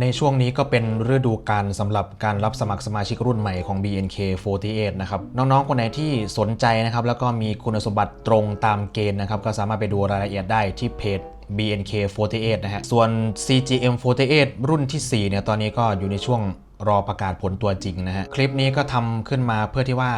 ในช่วงนี้ก็เป็นฤดูการสำหรับการรับสมัครสมาชิกรุ่นใหม่ของ BNK48 นะครับ น้องๆ คนไหนที่สนใจนะครับ แล้วก็มีคุณสมบัติตรงตามเกณฑ์นะครับ ก็สามารถไปดูรายละเอียดได้ที่เพจ BNK48 นะฮะ ส่วน CGM48 รุ่นทีสี่4 เนี่ย ตอนนี้ก็อยู่ในช่วง รอประกาศผลตัวจริงนะฮะ คลิปนี้ก็ทำขึ้นมาเพื่อที่ว่า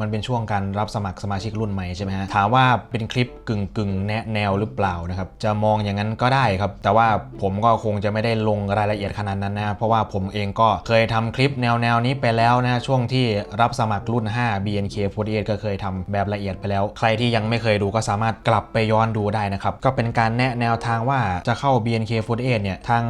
มันเป็นช่วงการรับสมัครสมาชิกรุ่นใหม่ใช่ไหมฮะ ถามว่าเป็นคลิปกึ่งกึ่งแนะแนวหรือเปล่านะครับ จะมองอย่างนั้นก็ได้ครับ แต่ว่าผมก็คงจะไม่ได้ลงรายละเอียดขนาดนั้นนะ เพราะว่าผมเองก็เคยทำคลิปแนวแนวนี้ไปแล้วนะ ช่วงที่รับสมัครรุ่น 5 BNK48 ก็เคยทำแบบละเอียดไปแล้ว ใครที่ยังไม่เคยดูก็สามารถกลับไปย้อนดูได้นะครับ ก็เป็นการแนะแนวทางว่าจะเข้า BNK48 เนี่ย ทาง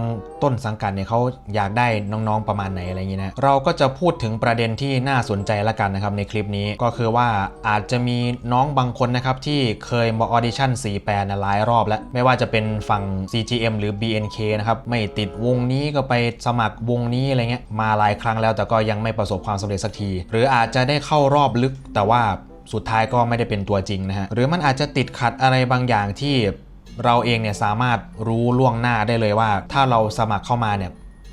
ต้นสังกัดเนี่ยเขาอยากได้น้องๆประมาณไหนอะไรอย่างนี้นะเราก็จะพูดถึงประเด็นที่น่าสนใจละกันนะครับในคลิปนี้ก็คือว่าอาจจะมีน้องบางคนนะครับที่เคยมาออดิชั่น48นะหลายรอบแล้วไม่ว่าจะเป็นฝั่ง CGM หรือ BNK นะครับไม่ติดวงนี้ก็ไปสมัครวงนี้อะไรเงี้ยมาหลายครั้งแล้วแต่ก็ยังไม่ประสบความสำเร็จสักที หรืออาจจะได้เข้ารอบลึกแต่ว่าสุดท้ายก็ไม่ได้เป็นตัวจริงนะฮะหรือมันอาจจะติดขัดอะไรบางอย่างที่เราเองเนี่ยสามารถรู้ล่วงหน้าได้เลยว่า ถ้าเราสมัครเข้ามาเนี่ย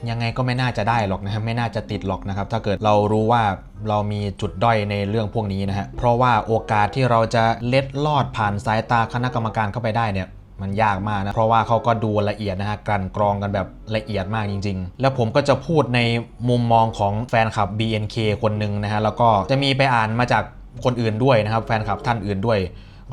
ยังไงก็ไม่น่าจะได้หรอกนะครับไม่น่าจะติดหรอกนะครับ ถ้าเกิดเรารู้ว่าเรามีจุดด้อยในเรื่องพวกนี้นะฮะเพราะว่าโอกาสที่เราจะเล็ดลอดผ่านสายตาคณะกรรมการเข้าไปได้เนี่ยมันยากมากนะ เพราะว่าเขาก็ดูละเอียดนะฮะกลั่นกรองกันแบบละเอียดมากจริง ๆ แล้วผมก็จะพูดในมุมมองของแฟนคลับ BNK คนหนึ่งนะฮะแล้วก็จะมีไปอ่านมาจากคนอื่นด้วยนะครับ แฟนคลับท่านอื่นด้วย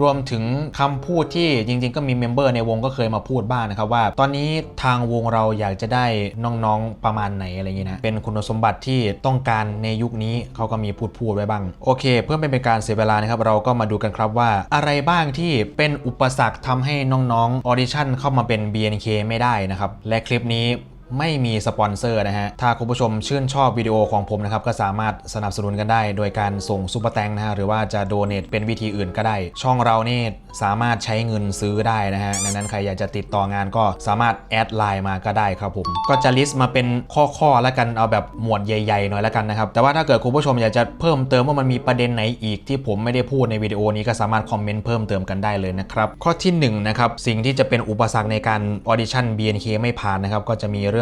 รวมถึงคำพูดที่จริง ๆ ก็มีเมมเบอร์ในวงก็เคยมาพูดบ้างนะครับว่า ตอนนี้ทางวงเราอยากจะได้น้องๆประมาณไหนอะไรอย่างนี้นะเป็นคุณสมบัติที่ต้องการในยุคนี้เขาก็มีพูดพูดไว้บ้าง โอเค เพื่อไม่เป็นการเสียเวลานะครับเราก็มาดูกันครับว่าอะไรบ้างที่เป็นอุปสรรคทำให้น้องๆออดิชั่นเข้ามาเป็น BNK ไม่ได้นะครับและคลิปนี้ ไม่มีสปอนเซอร์นะฮะ ถ้าคุณผู้ชมชื่นชอบวิดีโอของผมนะครับ ก็สามารถสนับสนุนกันได้ โดยการส่งซุปเปอร์แตงนะฮะ หรือว่าจะโดเน a เป็นวิธีอื่นก็ได้ ช่องเราเนี่สามารถใช้เงินซื้อได้นะฮะ ดังนั้นใครอยากจะติดต่องานก็สามารถแอดไลน์มาก็ได้ครับผม ก็จะลิสต์มาเป็นข้อๆแล้วกัน เอาแบบหมวดใหญ่ๆหน่อยแล้วกันนะครับ แต่ว่าถ้าเกิดคุณผู้ชมอยากจะเพิ่มเติมว่ามันมีประเด็นไหนอีกที่ผมไม่ได้พูดในวิดีโอนี้ก็สามารถคอมเมนต์เพิ่มเติมกันได้เลยนะครับ ข้อที่หนึ่งนะครับ สิ่งที่จะเป็นอุปสรรคในการออดิชั่น BNK ไม่ผ่านนะครับ ก็จะมีเรื่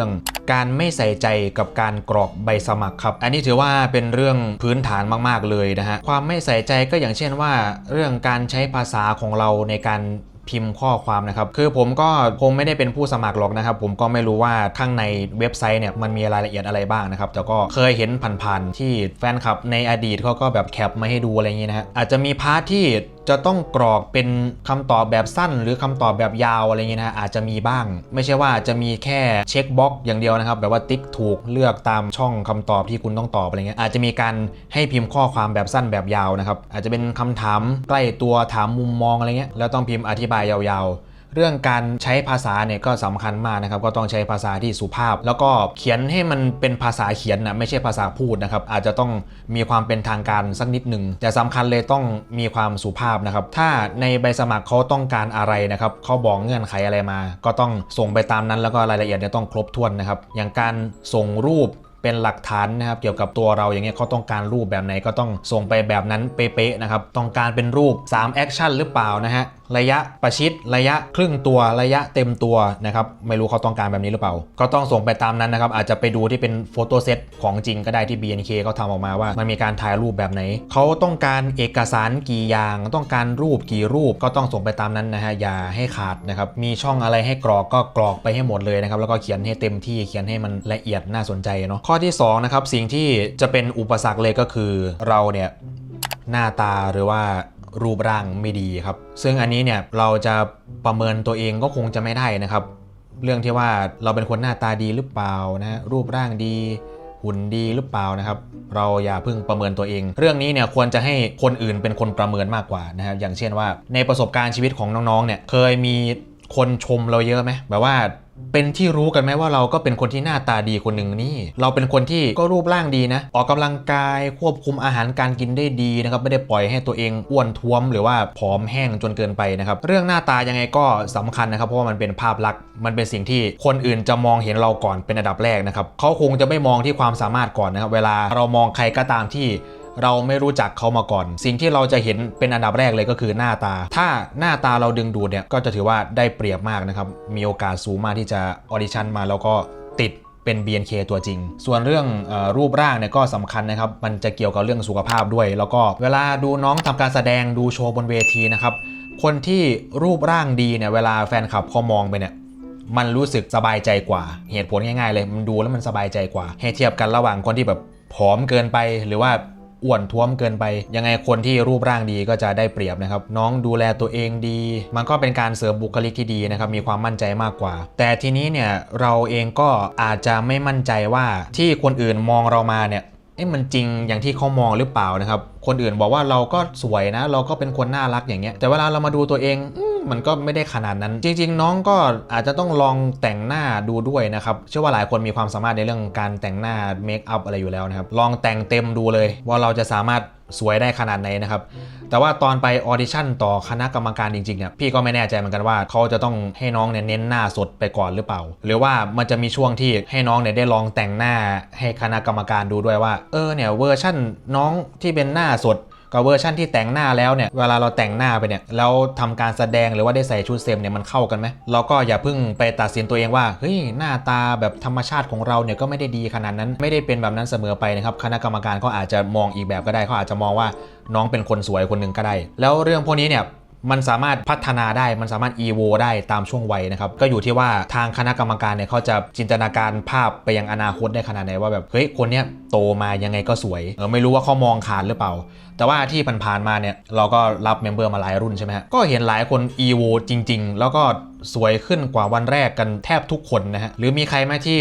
องการไม่ใส่ใจกับการกรอกใบสมัครครับ อันนี้ถือว่าเป็นเรื่องพื้นฐานมากๆเลยนะฮะ ความไม่ใส่ใจก็อย่างเช่นว่า เรื่องการใช้ภาษาของเราในการพิมพ์ข้อความนะครับ คือผมก็คงไม่ได้เป็นผู้สมัครหรอกนะครับ ผมก็ไม่รู้ว่าข้างในเว็บไซต์เนี่ยมันมีรายละเอียดอะไรบ้างนะครับ แต่ก็เคยเห็นผ่านๆที่แฟนคลับในอดีตเขาก็แบบแคปมาให้ดูอะไรอย่างงี้นะฮะ อาจจะมีพาร์ทที่จะต้องกรอกเป็นคำตอบแบบสั้น หรือคำตอบแบบยาวอะไรเงี้ยนะอาจจะมีบ้าง ไม่ใช่ว่าจะมีแค่เช็คบล็อกอย่างเดียวนะครับ แบบว่าติ๊กถูกเลือกตามช่องคำตอบที่คุณต้องตอบอะไรเงี้ยอาจจะมีการให้พิมพ์ข้อความแบบสั้นแบบยาวนะครับอาจจะเป็นคำถามใกล้ตัวถามมุมมองอะไรเงี้ยแล้วต้องพิมพ์อธิบายยาวๆ เรื่องการใช้ภาษาเนี่ยก็สำคัญมากนะครับ ก็ต้องใช้ภาษาที่สุภาพ แล้วก็เขียนให้มันเป็นภาษาเขียนนะไม่ใช่ภาษาพูดนะครับ อาจจะต้องมีความเป็นทางการสักนิดหนึ่งแต่สำคัญเลยต้องมีความสุภาพนะครับ ถ้าในใบสมัครเขาต้องการอะไรนะครับเขาบอกเงื่อนไขอะไรมา ก็ต้องส่งไปตามนั้น แล้วก็รายละเอียดเนี่ยต้องครบถ้วนนะครับ อย่างการส่งรูปเป็นหลักฐานนะครับเกี่ยวกับตัวเราอย่างเงี้ยเขาต้องการรูปแบบไหนก็ต้องส่งไปแบบนั้นเป๊ะๆนะครับต้องการเป็นรูป3แอคชั่นหรือเปล่านะฮะ ระยะประชิด ระยะครึ่งตัวระยะเต็มตัวนะครับไม่รู้เขาต้องการแบบนี้หรือเปล่า ก็ต้องส่งไปตามนั้นนะครับอาจจะไปดูที่เป็นโฟโต้เซตของจริงก็ได้ที่ BNK เขาทำออกมาว่ามันมีการถ่ายรูปแบบไหน เขาต้องการเอกสารกี่อย่าง ต้องการรูปกี่รูปก็ต้องส่งไปตามนั้นนะฮะอย่าให้ขาดนะครับมีช่องอะไรให้กรอกก็กรอกไปให้หมดเลยนะครับแล้วก็เขียนให้เต็มที่เขียนให้มันละเอียดน่าสนใจเนาะข้อที่สองนะครับสิ่งที่จะเป็นอุปสรรคเลยก็คือเราเนี่ยหน้าตาหรือว่า รูปร่างไม่ดีครับ ซึ่งอันนี้เนี่ยเราจะประเมินตัวเองก็คงจะไม่ได้นะครับ เรื่องที่ว่าเราเป็นคนหน้าตาดีหรือเปล่านะรูปร่างดีหุ่นดีหรือเปล่านะครับ เราอย่าเพิ่งประเมินตัวเอง เรื่องนี้เนี่ยควรจะให้คนอื่นเป็นคนประเมินมากกว่านะครับอย่างเช่นว่าในประสบการณ์ชีวิตของน้องๆเนี่ยเคยมีคนชมเราเยอะไหมแบบว่า เป็นที่รู้กันไหมว่าเราก็เป็นคนที่หน้าตาดีคนหนึ่งนี่ เราเป็นคนที่ก็รูปร่างดีนะ ออกกำลังกายควบคุมอาหารการกินได้ดีนะครับไม่ได้ปล่อยให้ตัวเองอ้วนท้วม หรือว่าผอมแห้งจนเกินไปนะครับเรื่องหน้าตายังไงก็สำคัญนะครับ เพราะว่ามันเป็นภาพลักษณ์มันเป็นสิ่งที่คนอื่นจะมองเห็นเราก่อนเป็นอันดับแรกนะครับเขาคงจะไม่มองที่ความสามารถก่อนนะครับเวลาเรามองใครก็ตามที่ เราไม่รู้จักเขามาก่อน สิ่งที่เราจะเห็นเป็นอันดับแรกเลยก็คือหน้าตา ถ้าหน้าตาเราดึงดูดเนี่ยก็จะถือว่าได้เปรียบมากนะครับ มีโอกาสสูงมากที่จะออดิชั่นมาแล้วก็ติดเป็น BNK ตัวจริง ส่วนเรื่องออรูปร่างเนี่ยก็สำคัญนะครับ มันจะเกี่ยวกับเรื่องสุขภาพด้วย แล้วก็เวลาดูน้องทำการแสดงดูโชว์บนเวทีนะครับ คนที่รูปร่างดีเนี่ยเวลาแฟนคลับเขามองไปเนี่ยมันรู้สึกสบายใจกว่า เหตุผลง่ายๆเลย มันดูแล้วมันสบายใจกว่า ให้เทียบกันระหว่างคนที่แบบผอมเกินไปหรือว่า อ้วนท้วมเกินไป ยังไงคนที่รูปร่างดีก็จะได้เปรียบนะครับ น้องดูแลตัวเองดี มันก็เป็นการเสริมบุคลิกที่ดีนะครับ มีความมั่นใจมากกว่า แต่ทีนี้เนี่ยเราเองก็อาจจะไม่มั่นใจว่าที่คนอื่นมองเรามาเนี่ยเอ๊ะมันจริงอย่างที่เขามองหรือเปล่านะครับ คนอื่นบอกว่าเราก็สวยนะ เราก็เป็นคนน่ารักอย่างเงี้ย แต่เวลาเรามาดูตัวเอง มันก็ไม่ได้ขนาดนั้น จริง ๆ น้องก็อาจจะต้องลองแต่งหน้าดูด้วยนะครับ เชื่อว่าหลายคนมีความสามารถในเรื่องการแต่งหน้าเมคอัพอะไรอยู่แล้วนะครับ ลองแต่งเต็มดูเลย ว่าเราจะสามารถสวยได้ขนาดไหนนะครับ แต่ว่าตอนไปออดิชั่นต่อคณะกรรมการจริงๆเนี่ยพี่ก็ไม่แน่ใจเหมือนกันว่าเขาจะต้องให้น้องเนี่ยเน้นหน้าสดไปก่อนหรือเปล่า หรือว่ามันจะมีช่วงที่ให้น้องเนี่ยได้ลองแต่งหน้าให้คณะกรรมการดูด้วยว่า เออเนี่ยเวอร์ชั่นน้องที่เป็นหน้าสด กับเวอร์ชั่นที่แต่งหน้าแล้วเนี่ยเวลาเราแต่งหน้าไปเนี่ยแล้วทำการแสดงหรือว่าได้ใส่ชุดเซมเนี่ยมันเข้ากันไหมเราก็อย่าเพิ่งไปตัดสินตัวเองว่าเฮ้ยหน้าตาแบบธรรมชาติของเราเนี่ยก็ไม่ได้ดีขนาดนั้นไม่ได้เป็นแบบนั้นเสมอไปนะครับคณะกรรมการก็อาจจะมองอีกแบบก็ได้เขาอาจจะมองว่าน้องเป็นคนสวยคนหนึ่งก็ได้ แล้วเรื่องพวกนี้เนี่ย มันสามารถพัฒนาได้ มันสามารถ EVO ได้ตามช่วงวัยนะครับ ก็อยู่ที่ว่าทางคณะกรรมการเนี่ยเขาจะจินตนาการภาพไปยังอนาคตได้ขนาดไหนว่าแบบเฮ้ยคนเนี้ยโตมายังไงก็สวยเออไม่รู้ว่าเขามองขาดหรือเปล่า แต่ว่าที่ผ่านๆมาเนี่ยเราก็รับเมมเบอร์มาหลายรุ่นใช่ไหมฮะก็เห็นหลายคน EVO จริง ๆ แล้วก็สวยขึ้นกว่าวันแรกกันแทบทุกคนนะฮะหรือมีใครไหมที่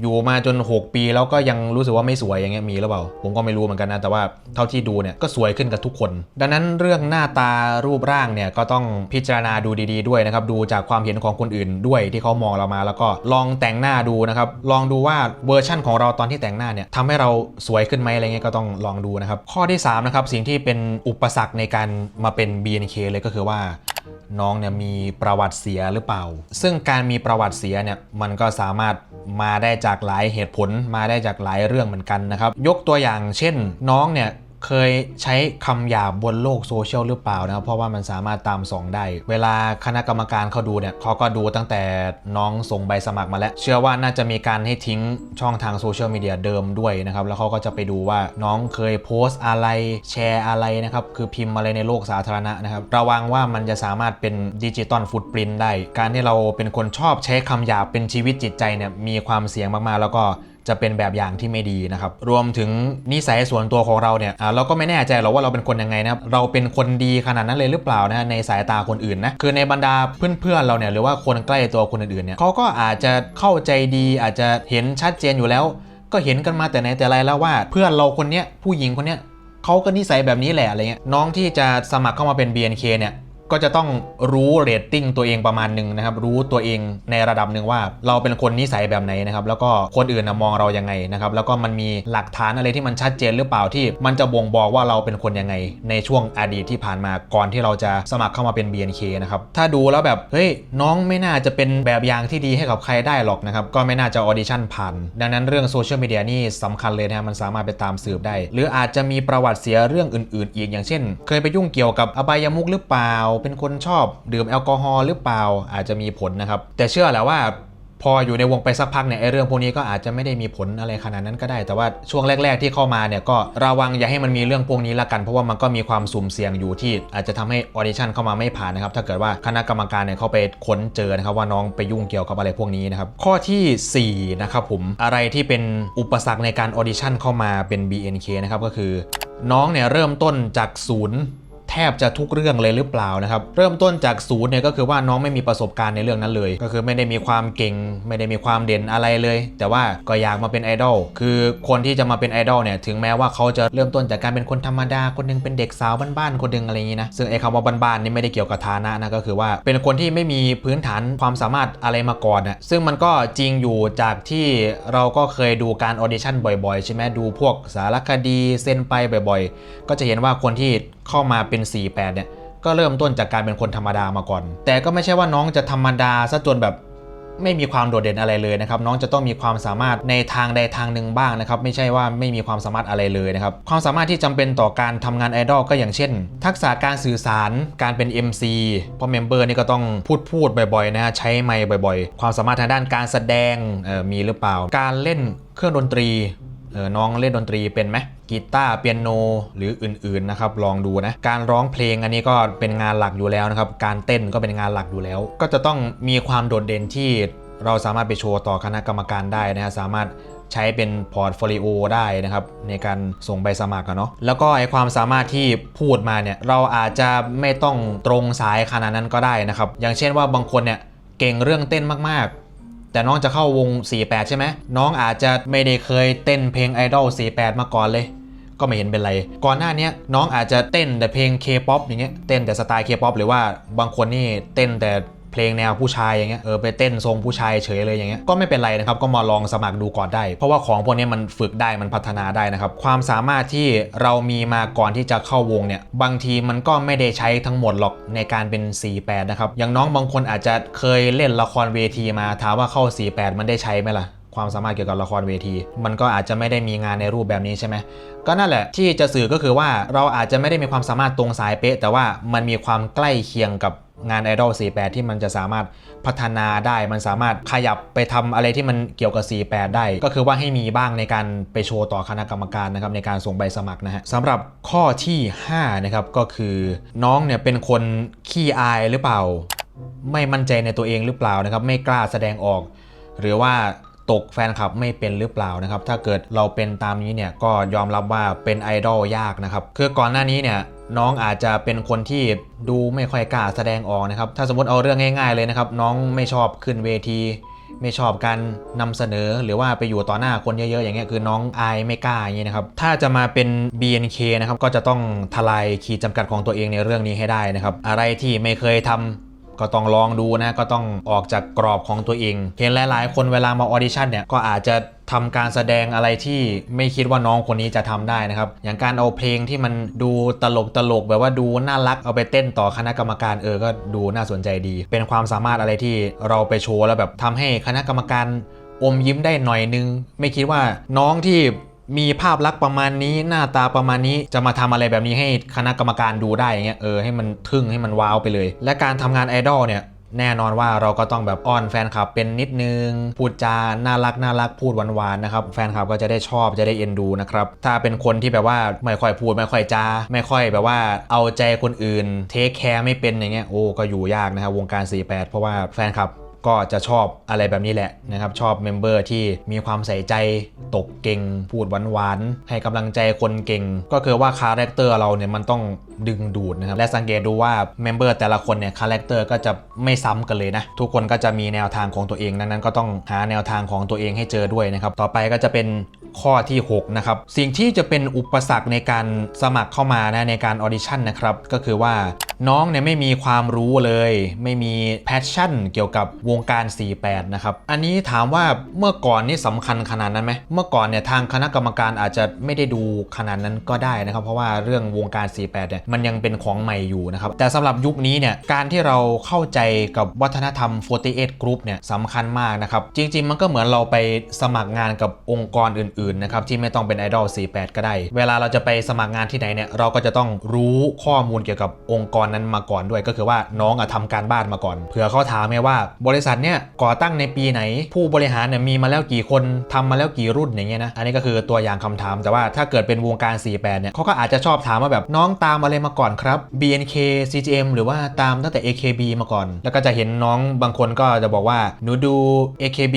อยู่มาจน 6 ปีแล้วก็ยังรู้สึกว่าไม่สวยอย่างเงี้ยมีหรือเปล่า ผมก็ไม่รู้เหมือนกันนะแต่ว่าเท่าที่ดูเนี่ยก็สวยขึ้นกับทุกคน ดังนั้นเรื่องหน้าตารูปร่างเนี่ยก็ต้องพิจารณาดูดีๆด้วยนะครับดูจากความเห็นของคนอื่นด้วยที่เขามองเรามา แล้วก็ลองแต่งหน้าดูนะครับลองดูว่าเวอร์ชั่นของเราตอนที่แต่งหน้าเนี่ยทำให้เราสวยขึ้นไหมอะไรเงี้ยก็ต้องลองดูนะครับข้อที่สามนะครับสิ่งที่เป็นอุปสรรคในการมาเป็น BNK เลยก็คือว่าน้องเนี่ยมีประวัติเสียหรือเปล่า ซึ่งการมีประวัติเสียเนี่ยมันก็สามารถ มาได้จากหลายเหตุผลมาได้จากหลายเรื่องเหมือนกันนะครับ ยกตัวอย่างเช่นน้องเนี่ย เคยใช้คำหยาบบนโลกโซเชียลหรือเปล่านะครับเพราะว่ามันสามารถตามส่องได้ เวลาคณะกรรมการเขาดูเนี่ยเขาก็ดูตั้งแต่น้องส่งใบสมัครมาแล้ว เชื่อว่าน่าจะมีการให้ทิ้งช่องทางโซเชียลมีเดียเดิมด้วยนะครับ แล้วเขาก็จะไปดูว่าน้องเคยโพสต์อะไรแชร์อะไรนะครับ คือพิมพ์อะไรในโลกสาธารณะนะครับ ระวังว่ามันจะสามารถเป็นดิจิตอลฟุตปรินได้ การที่เราเป็นคนชอบใช้คำหยาบเป็นชีวิตจิตใจเนี่ยมีความเสี่ยงมากๆ แล้วก็ จะเป็นแบบอย่างที่ไม่ดีนะครับ รวมถึงนิสัยส่วนตัวของเราเนี่ยเราก็ไม่แน่ใจหรอกว่าเราเป็นคนยังไงนะครับ เราเป็นคนดีขนาดนั้นเลยหรือเปล่านะในสายตาคนอื่นนะ คือในบรรดาเพื่อนๆเราเนี่ยหรือว่าคนใกล้ตัวคนอื่นๆเนี่ยเขาก็อาจจะเข้าใจดี อาจจะเห็นชัดเจนอยู่แล้ว ก็เห็นกันมาแต่ไหนแต่ไรแล้วว่า เพื่อนเราคนเนี้ยผู้หญิงคนเนี้ยเขาก็นิสัยแบบนี้แหละอะไรเงี้ยน้องที่จะสมัครเข้ามาเป็น BNK เนี่ย ก็จะต้องรู้เรตติ้งตัวเองประมาณหนึ่งนะครับ รู้ตัวเองในระดับหนึ่งว่า เราเป็นคนนิสัยแบบไหนนะครับ แล้วก็คนอื่นนะมองเรายังไงนะครับ แล้วก็มันมีหลักฐานอะไรที่มันชัดเจนหรือเปล่าที่ มันจะบ่งบอกว่าเราเป็นคนยังไง ในช่วงอดีตที่ผ่านมาก่อนที่เราจะสมัครเข้ามาเป็น BNK นะครับ ถ้าดูแล้วแบบ เฮ้ย น้องไม่น่าจะเป็นแบบอย่างที่ดีให้กับใครได้หรอกนะครับ ก็ไม่น่าจะออดิชั่นผ่าน ดังนั้นเรื่องโซเชียลมีเดียนี่สำคัญเลยนะครับมันสามารถไปตามสืบได้ หรืออาจจะมีประวัติเสียเรื่องอื่น ๆ อีกอย่างเช่น เคยไปยุ่งเกี่ยวกับอบายมุกหรือเปล่าเป็นคนชอบดื่มแอลกอฮอล์หรือเปล่าอาจจะมีผลนะครับ แต่เชื่อแหละว่าพออยู่ในวงไปสักพักเนี่ยไอ้เรื่องพวกนี้ก็อาจจะไม่ได้มีผลอะไรขนาดนั้นก็ได้ แต่ว่าช่วงแรก ๆ ที่เข้ามาเนี่ยก็ระวังอย่าให้มันมีเรื่องพวกนี้ละกันเพราะว่ามันก็มีความสุ่มเสี่ยงอยู่ที่อาจจะทำให้ออดิชั่นเข้ามาไม่ผ่านนะครับถ้าเกิดว่าคณะกรรมการเนี่ยเขาไปค้นเจอนะครับว่าน้องไปยุ่งเกี่ยวกับอะไรพวกนี้นะครับข้อทีสี่4นะครับผมอะไรที่เป็นอุปสรรคในการออดิชั่นเข้ามาเป็น BNK นะครับก็คือ น้องเนี่ยเริ่มต้นจากศูนย์ แทบจะทุกเรื่องเลยหรือเปล่านะครับ เริ่มต้นจากศูนย์เนี่ยก็คือว่าน้องไม่มีประสบการณ์ในเรื่องนั้นเลย ก็คือไม่ได้มีความเก่ง ไม่ได้มีความเด่นอะไรเลย แต่ว่าก็อยากมาเป็นไอดอลคือคนที่จะมาเป็นไอดอลเนี่ยถึงแม้ว่าเขาจะเริ่มต้นจากการเป็นคนธรรมดาคนหนึงเป็นเด็กสาวบ้านๆคนหนึงอะไรอย่างนี้นะซึ่งไอ้คำว่าบ้านๆนี่ไม่ได้เกี่ยวกับฐานะนะก็คือว่าเป็นคนที่ไม่มีพื้นฐานความสามารถอะไรมาก่อนนะซึ่งมันก็จริงอยู่จากที่เราก็เคยดูการออเดชั่นบ่อยๆ ใช่ไหมดูพวกสารคดีเซนไปบ่อยๆ ก็จะเห็นว่าคนที่ เข้ามาเป็น 48 เนี่ย ก็เริ่มต้นจากการเป็นคนธรรมดามาก่อน แต่ก็ไม่ใช่ว่าน้องจะธรรมดาซะจนแบบไม่มีความโดดเด่นอะไรเลยนะครับน้องจะต้องมีความสามารถในทางใดทางหนึ่งบ้างนะครับไม่ใช่ว่าไม่มีความสามารถอะไรเลยนะครับความสามารถที่จำเป็นต่อการทำงานไอดอลก็อย่างเช่น ทักษะการสื่อสารการเป็น MC เพราะเมมเบอร์นี่ก็ต้องพูดพูดบ่อยๆนะฮะใช้ไมค์บ่อย ๆ ความสามารถทางด้านการแสดงมีหรือเปล่า การเล่นเครื่องดนตรี เออน้องเล่นดนตรีเป็นไหมกีตาร์เปียโนหรืออื่นๆนะครับลองดูนะการร้องเพลงอันนี้ก็เป็นงานหลักอยู่แล้วนะครับการเต้นก็เป็นงานหลักอยู่แล้ว ก็จะต้องมีความโดดเด่นที่เราสามารถไปโชว์ต่อคณะกรรมการได้นะฮะสามารถใช้เป็นพอร์ตโฟลิโอได้นะครับ ในการส่งใบสมัครเนาะแล้วก็ไอความสามารถที่พูดมาเนี่ยเราอาจจะไม่ต้องตรงสายขนาดนั้นก็ได้นะครับ อย่างเช่นว่าบางคนเนี่ยเก่งเรื่องเต้นมากๆ แต่น้องจะเข้าวง 48 ใช่ไหมน้องอาจจะไม่ได้เคยเต้นเพลงไอดอล48 มาก่อนเลย ก็ไม่เห็นเป็นไร ก่อนหน้านี้น้องอาจจะเต้นแต่เพลง K-POP อย่างเงี้ยเต้นแต่สไตล์ K-POP หรือว่าบางคนนี่เต้นแต่ เพลงแนวผู้ชายอย่างเงี้ยเออไปเต้นทรงผู้ชายเฉยเลยอย่างเงี้ยก็ไม่เป็นไรนะครับก็มาลองสมัครดูก่อนได้ เพราะว่าของพวกนี้มันฝึกได้มันพัฒนาได้นะครับความสามารถที่เรามีมาก่อนที่จะเข้าวงเนี่ยบางทีมันก็ไม่ได้ใช้ทั้งหมดหรอกในการเป็น 48 นะครับอย่างน้องบางคนอาจจะเคยเล่นละครเวทีมาถามว่าเข้า 48 มันได้ใช้ไหมล่ะความสามารถเกี่ยวกับละครเวที มันก็อาจจะไม่ได้มีงานในรูปแบบนี้ใช่ไหมก็นั่นแหละที่จะสื่อก็คือว่าเราอาจจะไม่ได้มีความสามารถตรงสายเป๊ะ แต่ว่ามันมีความใกล้เคียงกับ งานไอดอล48 ที่มันจะสามารถพัฒนาได้ มันสามารถขยับไปทำอะไรที่มันเกี่ยวกับ 48 ได้ ก็คือว่าให้มีบ้างในการไปโชว์ต่อคณะกรรมการนะครับในการส่งใบสมัครนะฮะสำหรับข้อที่5นะครับก็คือน้องเนี่ยเป็นคนขี้อายหรือเปล่า ไม่มั่นใจในตัวเองหรือเปล่านะครับ ไม่กล้าแสดงออก หรือว่า ตกแฟนคลับไม่เป็นหรือเปล่านะครับ ถ้าเกิดเราเป็นตามนี้เนี่ยก็ยอมรับว่าเป็นไอดอลยากนะครับ คือก่อนหน้านี้เนี่ยน้องอาจจะเป็นคนที่ดูไม่ค่อยกล้าแสดงออกนะครับ ถ้าสมมติเอาเรื่องง่าย ๆเลยนะครับ น้องไม่ชอบขึ้นเวที ไม่ชอบการนำเสนอหรือว่าไปอยู่ต่อหน้าคนเยอะๆ อย่างเงี้ยคือน้องอายไม่กล้าอย่างเงี้ยนะครับ ถ้าจะมาเป็น BNK นะครับก็จะต้องทลายขีดจำกัดของตัวเองในเรื่องนี้ให้ได้นะครับ อะไรที่ไม่เคยทำ ก็ต้องลองดูนะก็ต้องออกจากกรอบของตัวเอง เห็นหลาย ๆ คนเวลามาออดิชั่นเนี่ยก็อาจจะทำการแสดงอะไรที่ไม่คิดว่าน้องคนนี้จะทำได้นะครับ อย่างการเอาเพลงที่มันดูตลกตลกแบบว่าดูน่ารักเอาไปเต้นต่อคณะกรรมการเออก็ดูน่าสนใจดี เป็นความสามารถอะไรที่เราไปโชว์แล้วแบบทำให้คณะกรรมการอมยิ้มได้หน่อยนึง ไม่คิดว่าน้องที่ มีภาพลักษณ์ประมาณนี้หน้าตาประมาณนี้จะมาทำอะไรแบบนี้ให้คณะกรรมการดูได้อย่างเงี้ยเออให้มันทึ่งให้มันว้าวไปเลย และการทำงานไอดอลเนี่ยแน่นอนว่าเราก็ต้องแบบอ้อนแฟนคลับเป็นนิดนึง พูดจาน่ารักน่ารักพูดหวานๆนะครับ แฟนคลับก็จะได้ชอบจะได้เอ็นดูนะครับ ถ้าเป็นคนที่แบบว่าไม่ค่อยพูดไม่ค่อยจา ไม่ค่อยแบบว่าเอาใจคนอื่น เทคแคร์ไม่เป็นอย่างเงี้ยโอ้ก็อยู่ยากนะครับวงการ 48 เพราะว่าแฟนคลับ ก็จะชอบอะไรแบบนี้แหละนะครับ ชอบเมมเบอร์ที่มีความใส่ใจตกเก่ง พูดหวานๆ ให้กำลังใจคนเก่ง ก็คือว่าคาแรคเตอร์เราเนี่ยมันต้องดึงดูดนะครับ และสังเกตดูว่าเมมเบอร์แต่ละคนเนี่ยคาแรคเตอร์ก็จะไม่ซ้ำกันเลยนะ ทุกคนก็จะมีแนวทางของตัวเองดังนั้นก็ต้องหาแนวทางของตัวเองให้เจอด้วยนะครับ ต่อไปก็จะเป็น ข้อที่ 6 นะครับ สิ่งที่จะเป็นอุปสรรคในการสมัครเข้ามานะในการออดิชั่นนะครับ ก็คือว่าน้องเนี่ยไม่มีความรู้เลย ไม่มีแพชชั่นเกี่ยวกับวงการ 48 นะครับ อันนี้ถามว่าเมื่อก่อนนี่สำคัญขนาดนั้นไหมเมื่อก่อนเนี่ยทางคณะกรรมการอาจจะไม่ได้ดูขนาดนั้นก็ได้นะครับ เพราะว่าเรื่องวงการ 48 เนี่ยมันยังเป็นของใหม่อยู่นะครับ แต่สำหรับยุคนี้เนี่ยการที่เราเข้าใจกับวัฒนธรรม 48 Group เนี่ยสำคัญมากนะครับ จริง ๆ มันก็เหมือนเราไปสมัครงานกับองค์กรอื่นๆนะครับที่ไม่ต้องเป็นไอดอล48 ก็ได้ เวลาเราจะไปสมัครงานที่ไหนเนี่ยเราก็จะต้องรู้ข้อมูลเกี่ยวกับองค์กรนั้นมาก่อนด้วย ก็คือว่าน้องอะทำการบ้านมาก่อนเผื่อเขาถามไงว่า บริษัทเนี่ยก่อตั้งในปีไหน ผู้บริหารเนี่ยมีมาแล้วกี่คนทำมาแล้วกี่รุ่นอย่างเงี้ยนะอันนี้ก็คือตัวอย่างคำถาม แต่ว่าถ้าเกิดเป็นวงการ 48 เนี่ยเขาก็อาจจะชอบถามว่าแบบน้องตามอะไรมาก่อนครับ BNK CGM หรือว่าตามตั้งแต่ AKB มาก่อน แล้วก็จะเห็นน้องบางคนก็จะบอกว่าหนูดู AKB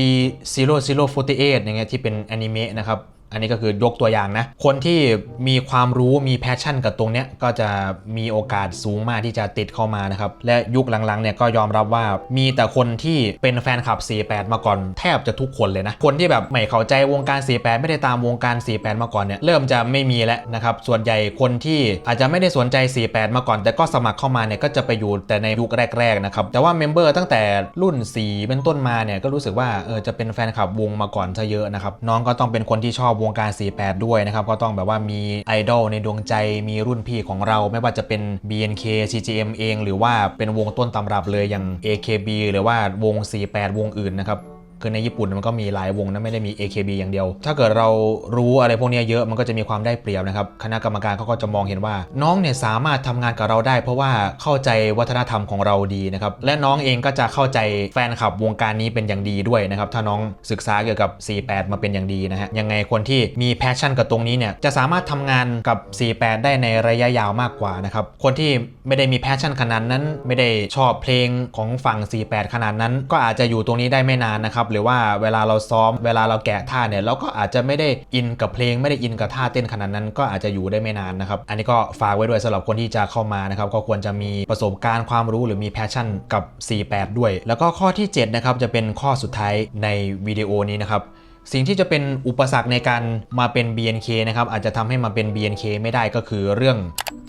0048อย่างเงี้ยที่เป็นอนิเมะนะครับ อันนี้ก็คือยกตัวอย่างนะ คนที่มีความรู้มีแพชชั่นกับตรงเนี้ยก็จะมีโอกาสสูงมากที่จะติดเข้ามานะครับ และยุคหลังๆเนี่ยก็ยอมรับว่ามีแต่คนที่เป็นแฟนคลับ 48 มาก่อนแทบจะทุกคนเลยนะ คนที่แบบไม่เข้าใจวงการ 48 ไม่ได้ตามวงการ 48 มาก่อนเนี่ยเริ่มจะไม่มีแล้วนะครับ ส่วนใหญ่คนที่อาจจะไม่ได้สนใจ 48 มาก่อน แต่ก็สมัครเข้ามาเนี่ยก็จะไปอยู่แต่ในยุคแรกๆนะครับ แต่ว่าเมมเบอร์ตั้งแต่รุ่น 4 เป็นต้นมาเนี่ยก็รู้สึกว่าเออจะเป็นแฟนคลับวงมาก่อนซะเยอะนะครับน้องก็ต้องเป็นคนที่ชอบวงการ 48 ด้วยนะครับ ก็ต้องแบบว่ามีไอดอลในดวงใจมีรุ่นพี่ของเรา ไม่ว่าจะเป็น BNK CGM เอง หรือว่าเป็นวงต้นตำรับเลยอย่าง AKB หรือว่าวง 48 วงอื่นนะครับ คือในญี่ปุ่นมันก็มีหลายวงนะไม่ได้มี AKB อย่างเดียว ถ้าเกิดเรารู้อะไรพวกนี้เยอะมันก็จะมีความได้เปรียบนะครับคณะกรรมการเขาก็จะมองเห็นว่า น้องเนี่ยสามารถทำงานกับเราได้ เพราะว่าเข้าใจวัฒนธรรมของเราดีนะครับและน้องเองก็จะเข้าใจแฟนคลับวงการนี้เป็นอย่างดีด้วยนะครับถ้าน้องศึกษาเกี่ยวกับ 48 มาเป็นอย่างดีนะฮะยังไงคนที่มีแพชชั่นกับตรงนี้เนี่ยจะสามารถทำงานกับ 48 ได้ในระยะยาวมากกว่านะครับคนที่ไม่ได้มีแพชชั่นขนาดนั้น ไม่ได้ชอบเพลงของฝั่ง 48 ขนาดนั้น ก็อาจจะอยู่ตรงนี้ได้ไม่นานนะครับหรือว่าเวลาเราซ้อมเวลาเราแกะท่าเนี่ยเราก็อาจจะไม่ได้อินกับเพลงไม่ได้อินกับท่าเต้นขนาดนั้น ก็อาจจะอยู่ได้ไม่นานนะครับอันนี้ก็ฝากไว้ด้วยสำหรับคนที่จะเข้ามานะครับก็ควรจะมีประสบการณ์ความรู้หรือมีแพชชั่นกับ 48 ด้วย แล้วก็ข้อที่7นะครับจะเป็นข้อสุดท้ายในวิดีโอนี้นะครับสิ่งที่จะเป็นอุปสรรคในการมาเป็น BNK นะครับอาจจะทำให้มาเป็น BNK ไม่ได้ก็คือเรื่อง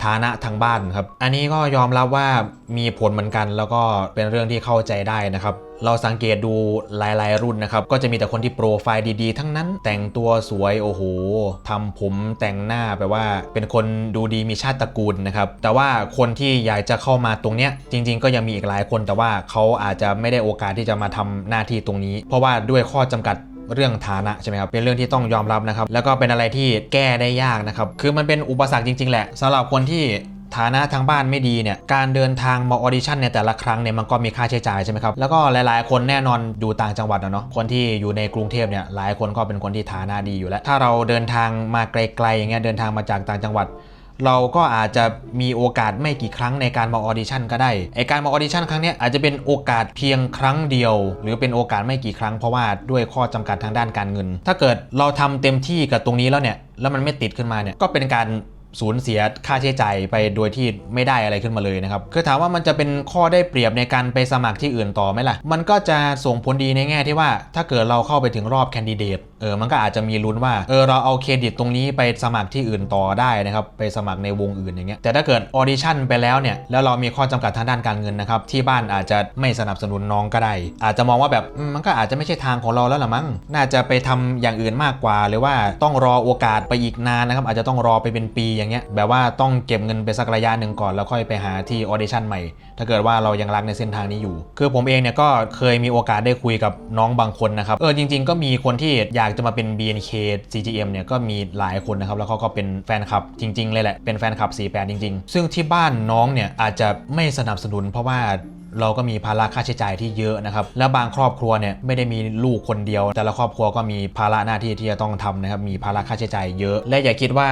ฐานะทางบ้านครับ อันนี้ก็ยอมรับว่ามีผลเหมือนกัน แล้วก็เป็นเรื่องที่เข้าใจได้นะครับเราสังเกตดูหลาย ๆ รุ่นนะครับ ก็จะมีแต่คนที่โปรไฟล์ดี ๆ ทั้งนั้น แต่งตัวสวยโอ้โหทำผมแต่งหน้าแปลว่า เป็นคนดูดีมีชาติตระกูลนะครับ แต่ว่าคนที่อยากจะเข้ามาตรงเนี้ยจริง ๆ ก็ยังมีอีกหลายคน แต่ว่าเขาอาจจะไม่ได้โอกาสที่จะมาทำหน้าที่ตรงนี้ เพราะว่าด้วยข้อจำกัด เรื่องฐานะใช่ไหมครับ เป็นเรื่องที่ต้องยอมรับนะครับ แล้วก็เป็นอะไรที่แก้ได้ยากนะครับ คือมันเป็นอุปสรรคจริง ๆ แหละสำหรับคนที่ฐานะทางบ้านไม่ดีเนี่ย การเดินทางมาออดิชั่นในแต่ละครั้งเนี่ยมันก็มีค่าใช้จ่ายใช่ไหมครับ แล้วก็หลายๆ คนแน่นอนอยู่ต่างจังหวัดนะเนาะ คนที่อยู่ในกรุงเทพเนี่ยหลายคนก็เป็นคนที่ฐานะดีอยู่แล้ว ถ้าเราเดินทางมาไกลๆอย่างเงี้ยเดินทางมาจากต่างจังหวัด เราก็อาจจะมีโอกาสไม่กี่ครั้งในการมาออดิชั่นก็ได้ไอการมาออดิชั่นครั้งนี้อาจจะเป็นโอกาสเพียงครั้งเดียว หรือเป็นโอกาสไม่กี่ครั้งเพราะว่าด้วยข้อจำกัดทางด้านการเงิน ถ้าเกิดเราทำเต็มที่กับตรงนี้แล้วเนี่ยแล้วมันไม่ติดขึ้นมาเนี่ยก็เป็นการ สูญเสียค่าใช้จ่ายไปโดยที่ไม่ได้อะไรขึ้นมาเลยนะครับคือถามว่ามันจะเป็นข้อได้เปรียบในการไปสมัครที่อื่นต่อไหมล่ะ มันก็จะส่งผลดีในแง่ที่ว่า ถ้าเกิดเราเข้าไปถึงรอบแคนดิเดตเออมันก็อาจจะมีลุ้นว่าเออเราเอาเครดิตตรงนี้ไปสมัครที่อื่นต่อได้นะครับไปสมัครในวงอื่นอย่างเงี้ยแต่ถ้าเกิดออดิชั่นไปแล้วเนี่ยแล้วเรามีข้อจำกัดทางด้านการเงินนะครับที่บ้านอาจจะไม่สนับสนุนน้องก็ได้อาจจะมองว่าแบบมันก็อาจจะไม่ใช่ทางของเราแล้วละมั้งน่าจะไปทำอย่างอื่นมากกว่า หรือว่าต้องรอโอกาสไปอีกนานนะครับอาจจะต้องรอไปเป็นปีอย่างเงี้ยแบบว่าต้องเก็บเงินไปสักระยะหนึ่งก่อนแล้วค่อยไปหาที่ออเดชั่นใหม่ ถ้าเกิดว่าเรายังรักในเส้นทางนี้อยู่ คือผมเองเนี่ยก็เคยมีโอกาสได้คุยกับน้องบางคนนะครับเออจริง ๆ ก็มีคนที่อยากจะมาเป็น BNK CGM เนี่ยก็มีหลายคนนะครับแล้วเขาก็เป็นแฟนคลับจริง ๆ เลยแหละเป็นแฟนคลับ48จริง ๆ ซึ่งที่บ้านน้องเนี่ยอาจจะไม่สนับสนุน เพราะว่าเราก็มีภาระค่าใช้จ่ายที่เยอะนะครับ แล้วบางครอบครัวเนี่ยไม่ได้มีลูกคนเดียว แต่ละครอบครัวก็มีภาระหน้าที่ที่จะต้องทำนะครับ มีภาระค่าใช้จ่ายเยอะ และอย่าคิดว่า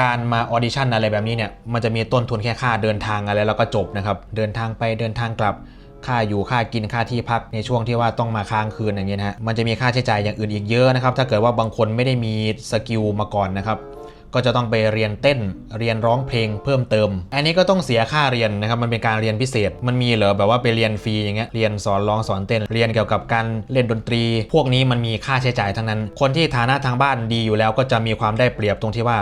การมาออดิชั่นอะไรแบบนี้เนี่ยมันจะมีต้นทุนแค่ค่าเดินทางอะไรแล้วก็จบนะครับเดินทางไปเดินทางกลับค่าอยู่ค่ากินค่าที่พักในช่วงที่ว่าต้องมาค้างคืนอย่างเงี้ยนะฮะมันจะมีค่าใช้จ่ายอย่างอื่นอีกเยอะนะครับถ้าเกิดว่าบางคนไม่ได้มีสกิลมาก่อนนะครับก็จะต้องไปเรียนเต้นเรียนร้องเพลงเพิ่มเติม อันนี้ก็ต้องเสียค่าเรียนนะครับมันเป็นการเรียนพิเศษ มันมีเหรอแบบว่าไปเรียนฟรีอย่างเงี้ยเรียนสอนร้องสอนเต้น เรียนเกี่ยวกับการเล่นดนตรี พวกนี้มันมีค่าใช้จ่ายทั้งนั้น คนที่ฐานะทางบ้านดีอยู่แล้วก็จะมีความได้เปรียบตรงที่ว่า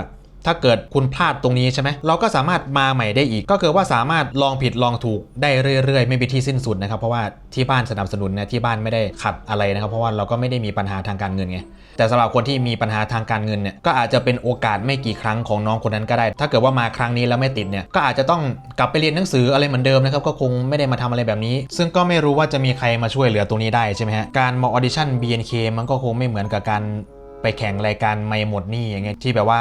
ถ้าเกิดคุณพลาดตรงนี้ใช่ไหมเราก็สามารถมาใหม่ได้อีก ก็คือว่าสามารถลองผิดลองถูกได้เรื่อยๆ ไม่มีที่สิ้นสุดนะครับเพราะว่าที่บ้านสนับสนุนนะที่บ้านไม่ได้ขัดอะไรนะครับ เพราะว่าเราก็ไม่ได้มีปัญหาทางการเงินไงแต่สำหรับคนที่มีปัญหาทางการเงินเนี่ยก็อาจจะเป็นโอกาสไม่กี่ครั้งของน้องคนนั้นก็ได้ ถ้าเกิดว่ามาครั้งนี้แล้วไม่ติดเนี่ยก็อาจจะต้องกลับไปเรียนหนังสืออะไรเหมือนเดิมนะครับก็คงไม่ได้มาทำอะไรแบบนี้ ซึ่งก็ไม่รู้ว่าจะมีใครมาช่วยเหลือตรงนี้ได้ใช่ไหมฮะการมาออดิชั่น BNK มันก็คงไม่เหมือนกับการไปแข่งรายการไม่หมดหนี่อย่างเงี้ยที่แบบว่า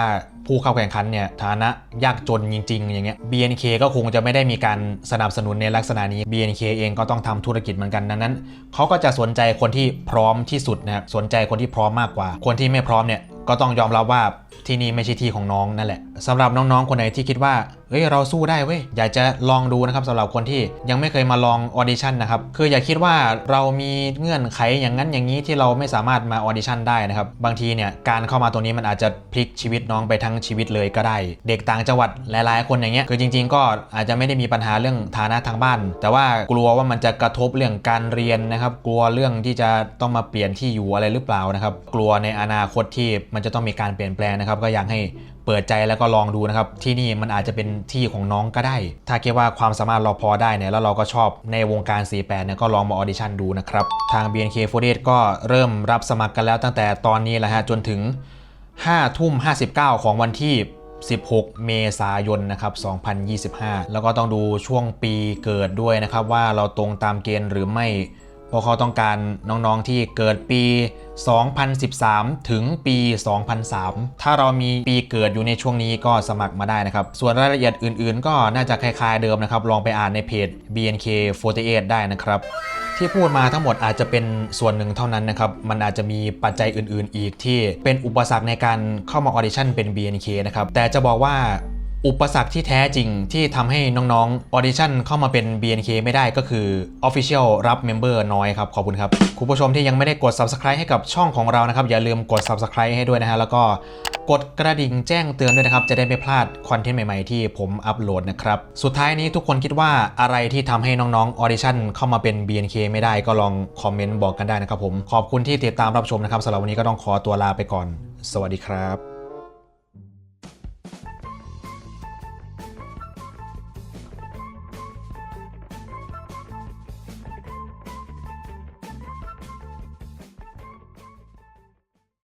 ผู้เข้าแข่งขันเนี่ยฐานะยากจนจริง ๆ อย่างเงี้ย BNK ก็คงจะไม่ได้มีการสนับสนุนในลักษณะนี้ BNK เองก็ต้องทำธุรกิจเหมือนกันดังนั้นเขาก็จะสนใจคนที่พร้อมที่สุดนะครับสนใจคนที่พร้อมมากกว่า คนที่ไม่พร้อมเนี่ยก็ต้องยอมรับว่าที่นี่ไม่ใช่ที่ของน้องนั่นแหละสำหรับน้องๆ คนไหนที่คิดว่าเฮ้ยเราสู้ได้เว้ยอยากจะลองดูนะครับสำหรับคนที่ยังไม่เคยมาลองออดิชั่นนะครับคืออย่าคิดว่าเรามีเงื่อนไขอย่างนั้นอย่างนี้ที่เราไม่สามารถมาออดิชั่นได้นะครับบางทีเนี่ยการเข้ามาตรงนี้มันอาจจะพลิกชีวิตน้องไปทั้งชีวิตเลยก็ได้ เด็กต่างจังหวัดหลาย ๆ คนอย่างเงี้ยคือจริง ๆ ก็อาจจะไม่ได้มีปัญหาเรื่องฐานะทางบ้าน แต่ว่ากลัวว่ามันจะกระทบเรื่องการเรียนนะครับ กลัวเรื่องที่จะต้องมาเปลี่ยนที่อยู่อะไรหรือเปล่านะครับ กลัวในอนาคตที่มันจะต้องมีการเปลี่ยนแปลงนะครับ ก็อยากให้เปิดใจแล้วก็ลองดูนะครับ ที่นี่มันอาจจะเป็นที่ของน้องก็ได้ ถ้าคิดว่าความสามารถเราพอได้เนี่ยแล้วเราก็ชอบในวงการ 48 เนี่ยก็ลองมาออดิชั่นดูนะครับ ทาง BNK48 ก็เริ่มรับสมัครกันแล้วตั้งแต่ตอนนี้แหละฮะจนถึง 5ทุ่ม 59 ของวันที่ 16 เมษายนนะครับ 2025 แล้วก็ต้องดูช่วงปีเกิดด้วยนะครับ ว่าเราตรงตามเกณฑ์หรือไม่พราะเขาต้องการน้องๆที่เกิดปี 2013 ถึงปี 2003 ถ้าเรามีปีเกิดอยู่ในช่วงนี้ก็สมัครมาได้นะครับ ส่วนรายละเอียดอื่นๆ ก็น่าจะคล้ายๆเดิมนะครับ ลองไปอ่านในเพจ BNK48 ได้นะครับที่พูดมาทั้งหมดอาจจะเป็นส่วนหนึ่งเท่านั้นนะครับ มันอาจจะมีปัจจัยอื่น ๆ อีกที่เป็นอุปสรรคในการเข้ามาออดิชั่นเป็น BNK นะครับ แต่จะบอกว่า อุปสรรคที่แท้จริงที่ทำให้น้องๆออดิชั่นเข้ามาเป็น BNK ไม่ได้ก็คือ Official รับ Member น้อยครับ ขอบคุณครับ คุณผู้ชมที่ยังไม่ได้กด Subscribe ให้กับช่องของเรานะครับ อย่าลืมกด Subscribe ให้ด้วยนะฮะ แล้วก็กดกระดิ่งแจ้งเตือนด้วยนะครับ จะได้ไม่พลาดคอนเทนต์ใหม่ๆ ที่ผมอัปโหลดนะครับ สุดท้ายนี้ทุกคนคิดว่าอะไรที่ทำให้น้องๆออดิชั่นเข้ามาเป็น BNK ไม่ได้ก็ลองคอมเมนต์บอกกันได้นะครับผมขอบคุณที่ติดตามรับชมนะครับสำหรับวันนี้ก็ต้องขอตัวลาไปก่อน สวัสดีครับ